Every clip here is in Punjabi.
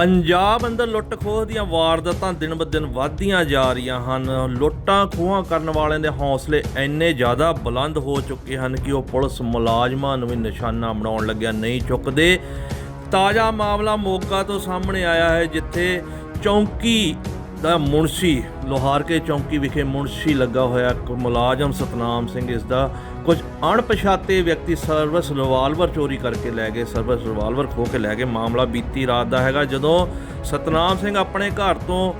ਪੰਜਾਬ ਅੰਦਰ ਲੁੱਟ ਖੋਹ ਦੀਆਂ ਵਾਰਦਾਤਾਂ ਦਿਨ ਬ ਦਿਨ ਵੱਧਦੀਆਂ ਜਾ ਰਹੀਆਂ ਹਨ। ਲੁੱਟਾਂ ਖੋਹਾਂ ਕਰਨ ਵਾਲਿਆਂ ਦੇ ਹੌਸਲੇ ਇੰਨੇ ਜ਼ਿਆਦਾ ਬੁਲੰਦ ਹੋ ਚੁੱਕੇ ਹਨ ਕਿ ਉਹ ਪੁਲਿਸ ਮੁਲਾਜ਼ਮਾਂ ਨੂੰ ਵੀ ਨਿਸ਼ਾਨਾ ਬਣਾਉਣ ਲੱਗਿਆ, ਨਹੀਂ ਚੁੱਕਦੇ। ਤਾਜ਼ਾ ਮਾਮਲਾ ਮੋਗਾ ਤੋਂ ਸਾਹਮਣੇ ਆਇਆ ਹੈ, ਜਿੱਥੇ ਚੌਂਕੀ ਦਾ ਮੁਨਸ਼ੀ, ਲੋਹਾਰਕੇ ਚੌਂਕੀ ਵਿਖੇ ਮੁਨਸ਼ੀ ਲੱਗਾ ਹੋਇਆ ਇੱਕ ਮੁਲਾਜ਼ਮ ਸਤਨਾਮ ਸਿੰਘ, ਇਸ ਦਾ ਕੁਝ ਅਣਪਛਾਤੇ ਵਿਅਕਤੀ ਸਰਵਿਸ ਰਿਵਾਲਵਰ ਚੋਰੀ ਕਰਕੇ ਲੈ ਗਏ, ਸਰਵਿਸ ਰਿਵਾਲਵਰ ਖੋਹ ਕੇ ਲੈ ਗਏ। ਮਾਮਲਾ ਬੀਤੀ ਰਾਤ ਦਾ ਹੈਗਾ, ਜਦੋਂ ਸਤਨਾਮ ਸਿੰਘ ਆਪਣੇ ਘਰ ਤੋਂ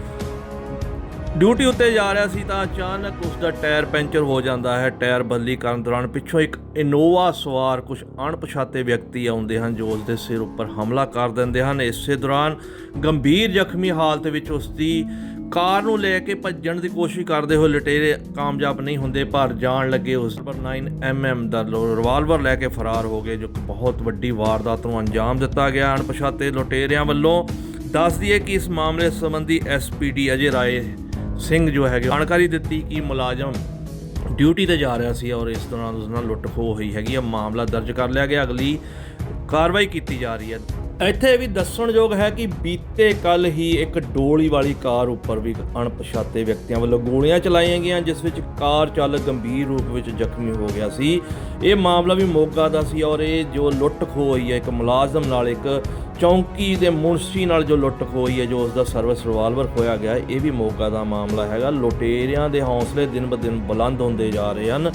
ਡਿਊਟੀ ਉੱਤੇ ਜਾ ਰਿਹਾ ਸੀ, ਤਾਂ ਅਚਾਨਕ ਉਸ ਦਾ ਟਾਇਰ ਪੈਂਚਰ ਹੋ ਜਾਂਦਾ ਹੈ। ਟਾਇਰ ਬਦਲੀ ਕਰਨ ਦੌਰਾਨ ਪਿੱਛੋਂ ਇੱਕ ਇਨੋਵਾ ਸਵਾਰ ਕੁਝ ਅਣਪਛਾਤੇ ਵਿਅਕਤੀ ਆਉਂਦੇ ਹਨ, ਜੋ ਉਸ ਦੇ ਸਿਰ ਉੱਪਰ ਹਮਲਾ ਕਰ ਦਿੰਦੇ ਹਨ। ਇਸੇ ਦੌਰਾਨ ਗੰਭੀਰ ਜ਼ਖਮੀ ਹਾਲਤ ਵਿੱਚ ਉਸ ਦੀ ਕਾਰ ਨੂੰ ਲੈ ਕੇ ਭੱਜਣ ਦੀ ਕੋਸ਼ਿਸ਼ ਕਰਦੇ ਹੋਏ ਲਟੇਰੇ ਕਾਮਯਾਬ ਨਹੀਂ ਹੁੰਦੇ, ਪਰ ਜਾਣ ਲੱਗੇ ਉਸ ਪਰ 9 mm ਦਾ ਰਿਵਾਲਵਰ ਲੈ ਕੇ ਫਰਾਰ ਹੋ ਗਏ, ਜੋ ਕਿ ਬਹੁਤ ਵੱਡੀ ਵਾਰਦਾਤ ਨੂੰ ਅੰਜਾਮ ਦਿੱਤਾ ਗਿਆ। ਅਣਪਛਾਤੇ ਲੁਟੇਰਿਆਂ ਵੱਲੋਂ ਦੱਸ ਦਈਏ ਕਿ ਇਸ ਮਾਮਲੇ ਸੰਬੰਧੀ ਐਸਪੀਡੀ ਅਜੇ ਰਾਏ ਸਿੰਘ ਜੋ ਹੈਗੇ, ਜਾਣਕਾਰੀ ਦਿੱਤੀ ਕਿ ਮੁਲਾਜ਼ਮ ਡਿਊਟੀ ਤੇ ਜਾ ਰਿਹਾ ਸੀ ਔਰ ਇਸ ਦੌਰਾਨ ਉਸ ਨਾਲ ਲੁੱਟ ਖੋਹ ਹੋਈ ਹੈਗੀ ਆ ਮਾਮਲਾ ਦਰਜ ਕਰ ਲਿਆ ਗਿਆ। ਅਗਲੀ ਕਾਰਵਾਈ ਕੀਤੀ ਜਾ ਰਹੀ ਹੈ। ਇੱਥੇ ਵੀ ਦੱਸਣਯੋਗ ਹੈ ਕਿ ਬੀਤੇ ਕੱਲ ਹੀ ਇੱਕ ਡੋਲੀ ਵਾਲੀ ਕਾਰ ਉੱਪਰ ਵੀ ਅਣਪਛਾਤੇ ਵਿਅਕਤੀਆਂ ਵੱਲੋਂ ਗੋਲੀਆਂ ਚਲਾਈਆਂ ਗਈਆਂ, ਜਿਸ ਵਿੱਚ ਕਾਰ ਚਾਲਕ ਗੰਭੀਰ ਰੂਪ ਵਿੱਚ ਜ਼ਖਮੀ ਹੋ ਗਿਆ ਸੀ। ਇਹ ਮਾਮਲਾ ਵੀ ਮੋਗਾ ਦਾ ਸੀ ਔਰ ਇਹ ਜੋ ਲੁੱਟ ਖੋਹ ਹੋਈ ਹੈ, ਇੱਕ ਮੁਲਾਜ਼ਮ ਨਾਲ ਇੱਕ ਚੌਂਕੀ ਦੇ ਮੁਨਸ਼ੀ ਨਾਲ ਜੋ ਲੁੱਟ ਖੋਹ ਹੋਈ ਹੈ, ਜੋ ਉਸ ਦਾ ਸਰਵਿਸ ਰਿਵਾਲਵਰ ਖੋਇਆ ਗਿਆ, ਇਹ ਵੀ ਮੋਗਾ ਦਾ ਮਾਮਲਾ ਹੈਗਾ। ਲੁਟੇਰਿਆਂ ਦੇ ਹੌਸਲੇ ਦਿਨ ਬ ਦਿਨ ਬੁਲੰਦ ਹੁੰਦੇ ਜਾ ਰਹੇ ਹਨ।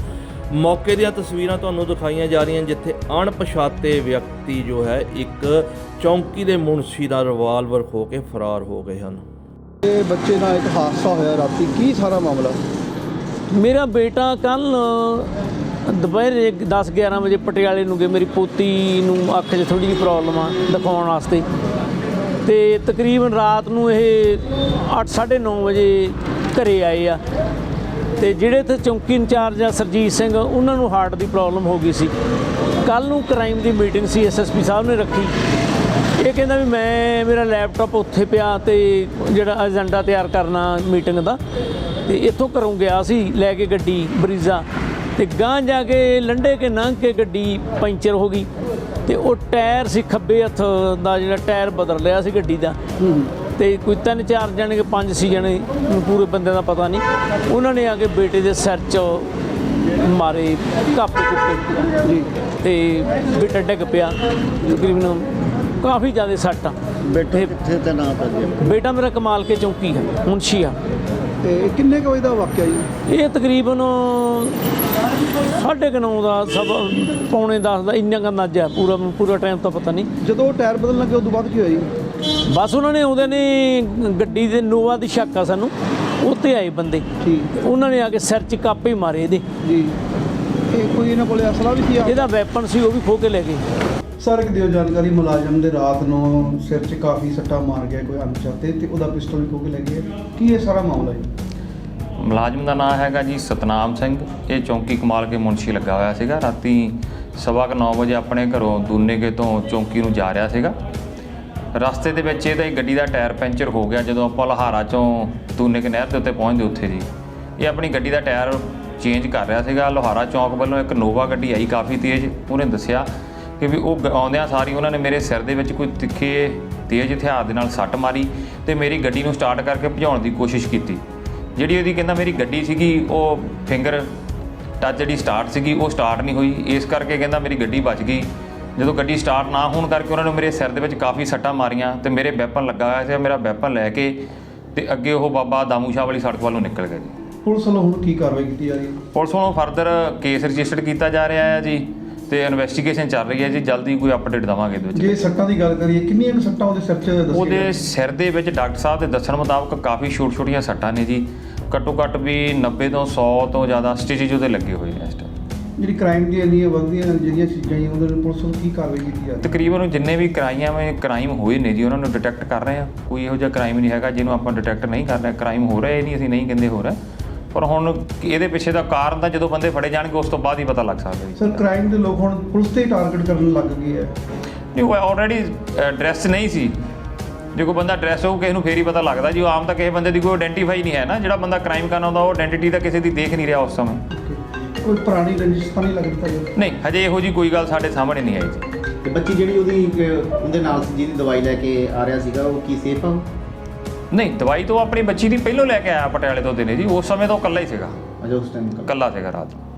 ਮੌਕੇ ਦੀਆਂ ਤਸਵੀਰਾਂ ਤੁਹਾਨੂੰ ਦਿਖਾਈਆਂ ਜਾ ਰਹੀਆਂ ਜਿੱਥੇ ਅਣਪਛਾਤੇ ਵਿਅਕਤੀ ਜੋ ਹੈ ਇੱਕ ਚੌਂਕੀ ਦੇ ਮੁਨਸ਼ੀ ਦਾ ਰਿਵਾਲਵਰ ਖੋ ਕੇ ਫਰਾਰ ਹੋ ਗਏ ਹਨ। ਇਹ ਬੱਚੇ ਨਾਲ ਇੱਕ ਹਾਦਸਾ ਹੋਇਆ ਰਾਤੀ। ਕੀ ਸਾਰਾ ਮਾਮਲਾ? ਮੇਰਾ ਬੇਟਾ ਕੱਲ ਦੁਪਹਿਰੇ 10 11 ਵਜੇ ਪਟਿਆਲੇ ਨੂੰ ਗਏ ਮੇਰੀ ਪੋਤੀ ਨੂੰ ਅੱਖ 'ਚ ਥੋੜੀ ਜਿਹੀ ਪ੍ਰੋਬਲਮ ਆ ਦਿਖਾਉਣ ਵਾਸਤੇ। ਤੇ ਤਕਰੀਬਨ ਰਾਤ ਨੂੰ ਇਹ 8:30 ਵਜੇ ਘਰੇ ਆਏ ਆ। ਤੇ ਜਿਹੜੇ ਇੱਥੇ ਚੌਂਕੀ ਇੰਚਾਰਜ ਆ ਸਰਜੀਤ ਸਿੰਘ, ਉਹਨਾਂ ਨੂੰ ਹਾਰਟ ਦੀ ਪ੍ਰੋਬਲਮ ਹੋ ਗਈ ਸੀ। ਕੱਲ ਨੂੰ ਕ੍ਰਾਈਮ ਦੀ ਮੀਟਿੰਗ ਸੀ ਐਸਐਸਪੀ ਸਾਹਿਬ ਨੇ ਰੱਖੀ। ਇਹ ਕਹਿੰਦਾ ਵੀ ਮੈਂ, ਮੇਰਾ ਲੈਪਟਾਪ ਉੱਥੇ ਪਿਆ ਤੇ ਜਿਹੜਾ ਏਜੰਡਾ ਤਿਆਰ ਕਰਨਾ ਮੀਟਿੰਗ ਦਾ, ਤੇ ਇੱਥੋਂ ਘਰੋਂ ਗਿਆ ਸੀ ਲੈ ਕੇ ਗੱਡੀ, ਬਰੀਜ਼ਾ। ਤੇ ਗਾਂ ਜਾ ਕੇ ਲੰਡੇ ਕੇ ਲੰਘ ਕੇ ਗੱਡੀ ਪੈਂਚਰ ਹੋ ਗਈ। ਤੇ ਉਹ ਟਾਇਰ ਸੀ, ਖੱਬੇ ਹੱਥ ਦਾ ਜਿਹੜਾ ਟਾਇਰ ਬਦਲ ਲਿਆ ਸੀ ਗੱਡੀ ਦਾ। ਤੇ ਕੋਈ ਤਿੰਨ ਚਾਰ ਜਣੇ ਕਿ ਪੰਜ ਸੀ ਜਣੇ ਪੂਰੇ ਬੰਦੇ ਦਾ ਪਤਾ ਨਹੀਂ। ਉਹਨਾਂ ਨੇ ਆ ਕੇ ਬੇਟੇ ਦੇ ਸਿਰ 'ਚ ਮਾਰੇ ਕਾਪੇ ਕੁੱਪੇ ਜੀ। ਤੇ ਬੇਟਾ ਡਿੱਗ ਪਿਆ ਤਕਰੀਬਨ ਕਾਫੀ ਜ਼ਿਆਦਾ ਸੱਟ ਆ। ਬੈਠੇ ਕਿੱਥੇ ਤੇ ਨਾ ਤਾਂ ਬੇਟਾ ਮੇਰਾ ਕਮਾਲ ਕੇ ਚੌਂਕੀ ਹੈ ਮੁਨਸ਼ੀ ਆ। ਤੇ ਕਿੰਨੇ ਕੁ ਵਜੇ ਦਾ ਵਾਕਿਆ ਜੀ? ਇਹ ਤਕਰੀਬਨ ਸਾਢੇ ਕੁ ਨੌ ਦਾ ਸਭ ਪੌਣੇ 10 ਦਾ ਇੰਨਾ ਕੁ ਅੰਦਾਜ਼ਾ ਹੈ, ਪੂਰਾ ਪੂਰਾ ਟਾਈਮ ਤਾਂ ਪਤਾ ਨਹੀਂ। ਜਦੋਂ ਟਾਇਰ ਬਦਲਣ ਲੱਗੇ ਉਦੋਂ ਬਾਅਦ ਕੀ ਹੋਇਆ ਜੀ? ਬਸ ਉਹਨਾਂ ਨੇ ਉਹਦੇ ਨੇ ਗੱਡੀ ਦੇ ਨੋਵਾ ਦੀ ਸ਼ੱਕ ਆ ਸਾਨੂੰ ਉੱਤੇ ਆਏ ਬੰਦੇ। ਠੀਕ। ਉਹਨਾਂ ਨੇ ਆ ਕੇ ਸਿਰ 'ਚ ਕਾਪੇ ਮਾਰੇ ਇਹਦੇ। ਜੀ। ਇਹ ਕੋਈ ਇਹਨਾਂ ਕੋਲੇ ਅਸਲਾ ਵੀ ਸੀ ਇਹਦਾ ਵੈਪਨ ਸੀ ਉਹ ਵੀ ਖੋ ਕੇ ਲੈ ਗਏ। ਸਰ ਇੱਕ ਦਿਓ ਜਾਣਕਾਰੀ ਮੁਲਾਜ਼ਮ ਦੇ ਰਾਤ ਨੂੰ ਸਿਰ 'ਚ ਕਾਫੀ ਸੱਟਾਂ ਮਾਰ ਗਿਆ ਕੋਈ ਅਣਪਛਾਤੇ ਤੇ ਉਹਦਾ ਪਿਸਤੌਲ ਵੀ ਖੋ ਕੇ ਲੈ ਗਏ। ਕੀ ਇਹ ਸਾਰਾ ਮਾਮਲਾ ਜੀ? ਮੁਲਾਜ਼ਮ ਦਾ ਨਾਮ ਹੈਗਾ ਜੀ ਸਤਨਾਮ ਸਿੰਘ। ਇਹ ਚੌਂਕੀ ਕਮਾਲ ਕੇ ਮੁਨਸ਼ੀ ਲੱਗਾ ਹੋਇਆ ਸੀਗਾ। ਰਾਤੀ ਸਵਾ ਕੁ ਨੌ ਵਜੇ ਆਪਣੇ ਘਰੋਂ ਦੂਨੇਕੇ ਤੋਂ ਚੌਂਕੀ ਨੂੰ ਜਾ ਰਿਹਾ ਸੀਗਾ। ਰਸਤੇ ਦੇ ਵਿੱਚ ਇਹਦਾ ਹੀ ਗੱਡੀ ਦਾ ਟਾਇਰ ਪੈਂਚਰ ਹੋ ਗਿਆ, ਜਦੋਂ ਆਪਾਂ ਲਹਾਰਾ ਚੋਂ ਦੂਨੇਕੇ ਨਹਿਰ ਦੇ ਉੱਤੇ ਪਹੁੰਚਦੇ ਉੱਥੇ ਜੀ। ਇਹ ਆਪਣੀ ਗੱਡੀ ਦਾ ਟਾਇਰ ਚੇਂਜ ਕਰ ਰਿਹਾ ਸੀਗਾ, ਲੋਹਾਰਾ ਚੌਂਕ ਵੱਲੋਂ ਇੱਕ ਨੋਵਾ ਗੱਡੀ ਆਈ ਕਾਫੀ ਤੇਜ਼, ਉਹਨੇ ਦੱਸਿਆ ਕਿ ਵੀ ਉਹ ਗ- ਆਉਂਦਿਆਂ ਸਾਰੀ ਉਹਨਾਂ ਨੇ ਮੇਰੇ ਸਿਰ ਦੇ ਵਿੱਚ ਕੋਈ ਤਿੱਖੇ, ਤੇਜ਼ ਹਥਿਆਰ ਦੇ ਨਾਲ ਸੱਟ ਮਾਰੀ ਤੇ ਮੇਰੀ ਗੱਡੀ ਨੂੰ ਸਟਾਰਟ ਕਰਕੇ ਭਜਾਉਣ ਦੀ ਕੋਸ਼ਿਸ਼ ਕੀਤੀ। ਜਿਹੜੀ ਉਹਦੀ ਕਹਿੰਦਾ ਮੇਰੀ ਗੱਡੀ ਸੀਗੀ, ਉਹ ਫਿੰਗਰ ਟੱਚ ਜਿਹੜੀ ਸਟਾਰਟ ਸੀਗੀ, ਉਹ ਸਟਾਰਟ ਨਹੀਂ ਹੋਈ। ਇਸ ਕਰਕੇ ਕਹਿੰਦਾ ਮੇਰੀ ਗੱਡੀ ਬਚ ਗਈ। ਜਦੋਂ ਗੱਡੀ ਸਟਾਰਟ ਨਾ ਹੋਣ ਕਰਕੇ ਉਹਨਾਂ ਨੇ ਮੇਰੇ ਸਿਰ ਦੇ ਵਿੱਚ ਕਾਫੀ ਸੱਟਾਂ ਮਾਰੀਆਂ ਤੇ ਮੇਰੇ ਵੈਪਨ ਲੱਗਾ ਹੋਇਆ ਸੀ ਮੇਰਾ ਵੈਪਨ ਲੈ ਕੇ ਤੇ ਅੱਗੇ ਉਹ ਬਾਬਾ ਦਾਮੂ ਸ਼ਾਹ ਵਾਲੀ ਸੜਕ ਵੱਲੋਂ ਨਿਕਲ ਗਏ ਜੀ। ਪੁਲਿਸ ਵੱਲੋਂ ਹੁਣ ਕੀ ਕਾਰਵਾਈ ਕੀਤੀ ਜਾ ਰਹੀ ਹੈ? ਪੁਲਿਸ ਵੱਲੋਂ ਫਰਦਰ ਕੇਸ ਰਜਿਸਟਰ ਕੀਤਾ ਜਾ ਰਿਹਾ ਹੈ ਜੀ ਤੇ ਇਨਵੈਸਟੀਗੇਸ਼ਨ ਚੱਲ ਰਹੀ ਹੈ ਜੀ ਜਲਦੀ ਕੋਈ ਅਪਡੇਟ ਦਵਾਂਗੇ ਇਹਦੇ ਵਿੱਚ। ਜੇ ਸੱਟਾਂ ਦੀ ਗੱਲ ਕਰੀਏ ਕਿੰਨੀਆਂ ਕੁ ਸੱਟਾਂ ਉਹਦੇ ਸਿਰ 'ਚ ਦੱਸੀਆਂ ਉਹਦੇ ਸਿਰ ਦੇ ਵਿੱਚ ਡਾਕਟਰ ਸਾਹਿਬ ਦੇ ਦੱਸਣ ਮੁਤਾਬਕ ਕਾਫੀ ਛੋਟ-ਛੋਟੀਆਂ ਸੱਟਾਂ ਨੇ ਜੀ। ਘੱਟੋ ਘੱਟ ਵੀ 90 ਤੋਂ 100 ਤੋਂ ਜ਼ਿਆਦਾ ਸਟਿਚਸ ਉਹਦੇ ਲੱਗੇ ਹੋਏ ਨੇ ਇਸ ਜਿਹੜੀ ਕ੍ਰਾਈਮ ਦੀਆਂ ਇੰਨੀਆਂ ਵੱਧਦੀਆਂ ਜਿਹੜੀਆਂ ਚੀਜ਼ਾਂ ਜੀ ਉਹਦੇ ਨਾਲ ਪੁਲਿਸ ਵੱਲੋਂ ਕੀ ਕਾਰਵਾਈ ਕੀਤੀ ਜਾ ਰਹੀ ਹੈ ਤਕਰੀਬਨ ਜਿੰਨੇ ਵੀ ਕਰਾਈਆਂ ਵੇ ਕ੍ਰਾਈਮ ਹੋਏ ਨੇ ਜੀ ਉਹਨਾਂ ਨੂੰ ਡਿਟੈਕਟ ਕਰ ਰਹੇ ਆ। ਕੋਈ ਇਹੋ ਜਿਹਾ ਕ੍ਰਾਈਮ ਨਹੀਂ ਹੈਗਾ ਜਿਹਨੂੰ ਆਪਾਂ ਡਿਟੈਕਟ ਨਹੀਂ ਕਰ ਰਹੇ ਕ੍ਰਾਈਮ ਹੋ ਰਿਹਾ ਇਹ ਨਹੀਂ ਅਸੀਂ ਨਹੀਂ ਕਹਿੰਦੇ ਹੋ ਰਿਹਾ। ਪਰ ਹੁਣ ਇਹਦੇ ਪਿੱਛੇ ਦਾ ਕਾਰਨ ਤਾਂ ਜਦੋਂ ਬੰਦੇ ਫੜੇ ਜਾਣਗੇ ਉਸ ਤੋਂ ਬਾਅਦ ਹੀ ਪਤਾ ਲੱਗ ਸਕਦਾ ਜੀ। ਸਰ ਕ੍ਰਾਈਮ ਦੇ ਲੋਕ ਹੁਣ ਪੁਲਿਸ ਤੇ ਟਾਰਗੇਟ ਕਰਨ ਲੱਗ ਗਏ ਹੈ ਨਹੀਂ ਉਹ ਆਲਰੇਡੀ ਡਰੈਸ ਨਹੀਂ ਸੀ। ਜੇ ਕੋਈ ਬੰਦਾ ਡਰੈਸ ਹੋਊ ਕਿਸੇ ਨੂੰ ਫੇਰ ਹੀ ਪਤਾ ਲੱਗਦਾ ਜੀ। ਆਮ ਤਾਂ ਕਿਸੇ ਬੰਦੇ ਦੀ ਕੋਈ ਆਇਡੈਂਟੀਫਾਈ ਨਹੀਂ ਹੈ ਨਾ। ਜਿਹੜਾ ਬੰਦਾ ਕ੍ਰਾਈਮ ਕਰਨ ਆਉਂਦਾ ਉਹ ਆਇਡੈਂਟੀ ਤਾਂ ਕਿਸੇ ਦੀ ਦੇਖ ਨਹੀਂ ਰਿਹਾ ਉਸ ਸਮੇਂ। ਕੋਈ ਪੁਰਾਣੀ ਰੰਜਿਸ਼ ਤਾਂ ਨਹੀਂ ਲੱਗਦੀ ਤੁਹਾਨੂੰ ਨਹੀਂ ਹਜੇ ਇਹੋ ਜੀ ਕੋਈ ਗੱਲ ਸਾਡੇ ਸਾਹਮਣੇ ਨਹੀਂ ਆਈ ਜੀ। ਤੇ ਬੱਚੀ ਜਿਹੜੀ ਉਹਦੀ ਅਹ, ਉਹਦੇ ਨਾਲ ਸੀ ਜਿਹਦੀ ਦਵਾਈ ਲੈ ਕੇ ਆ ਰਿਹਾ ਸੀਗਾ ਉਹ ਕੀ ਸੇਫ ਆ ਉਹ? ਨਹੀਂ ਦਵਾਈ ਤੋਂ ਆਪਣੀ ਬੱਚੀ ਦੀ ਪਹਿਲੋਂ ਲੈ ਕੇ ਆਇਆ ਪਟਿਆਲੇ ਤੋਂ ਦਿਨੇ ਜੀ ਉਸ ਸਮੇਂ ਤੋਂ ਇਕੱਲਾ ਹੀ ਸੀਗਾ। ਅਜੇ ਉਸ ਟਾਈਮ ਇਕੱਲਾ ਸੀਗਾ ਰਾਤ ਨੂੰ।